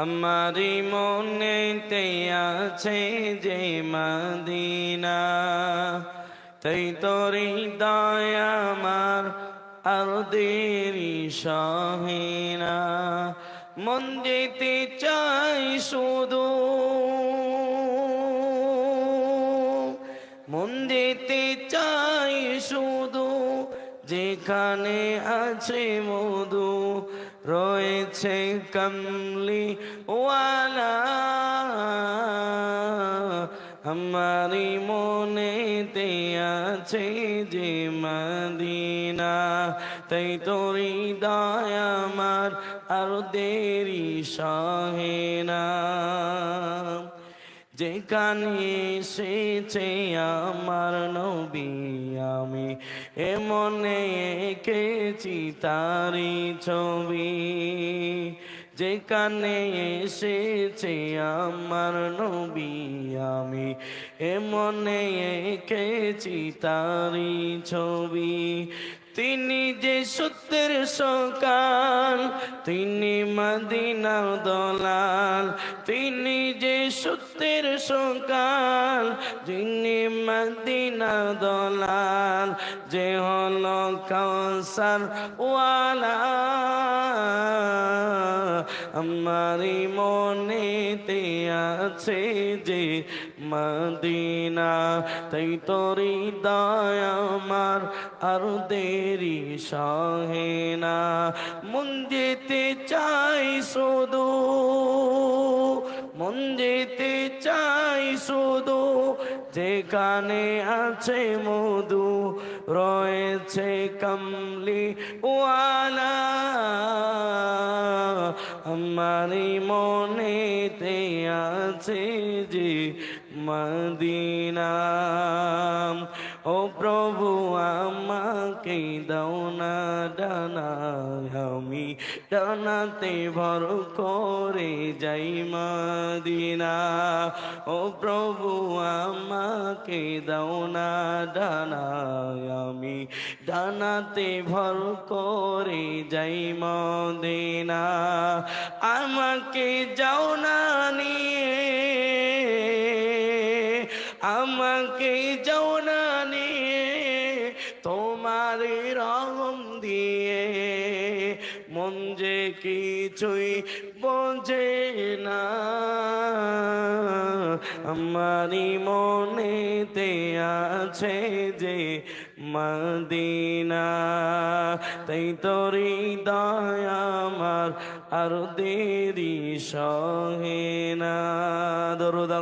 আমারি মনেতে আছে যে মদিনা। তাই তোরি দয়া আমার আর দেরি সহিনা। মন যেতে চাই শুধু। মন যেতে যেখানে আছে মধু, রয়েছে কমলি ওয়ালা। আমারি মনেতে আছে যে মদিনা, তাই তোরি দয়া আমার আর দেরি সহেনা যেখানে এসেছে আমার নবী আমি এমনে এঁকেছি তারি ছবি। যেখানে এসেছে আমার নবী আমি এমনে এঁকেছি তারি ছবি। তিনি যে সত্যের সকাল, তিনি মদিনা দলাল। তিনি যে সত্যের সকাল তিনি মদিনা দলাল। যে হল কৌসার ওয়ালা আমারি মনেতে আছে যে মদিনা, তাই তোরি দয়া আমার আর দেরি সহেনা মন যেতে চাই শুধু, মন যেতে চাই শুধু, যেখানে আছে মধু রয়েছে কমলি ওয়ালা। আমারি মনেতে আছে যে মদিনা দাও না ডানা আমি ডানাতে ভর করে যাই মদিনা। ও প্রভু, আমাকে দাও না ডানা আমি ডানাতে ভর করে যাই মদিনা। আমাকে যাও না নিয়ে, আমাকে যাও না রহম দিয়ে, মন যে কিছুই বোঝে না। আমারি মনেতে আছে যে মদিনা, তাই তোরি দয়া আমার আর দেরি সহে না। দরুদ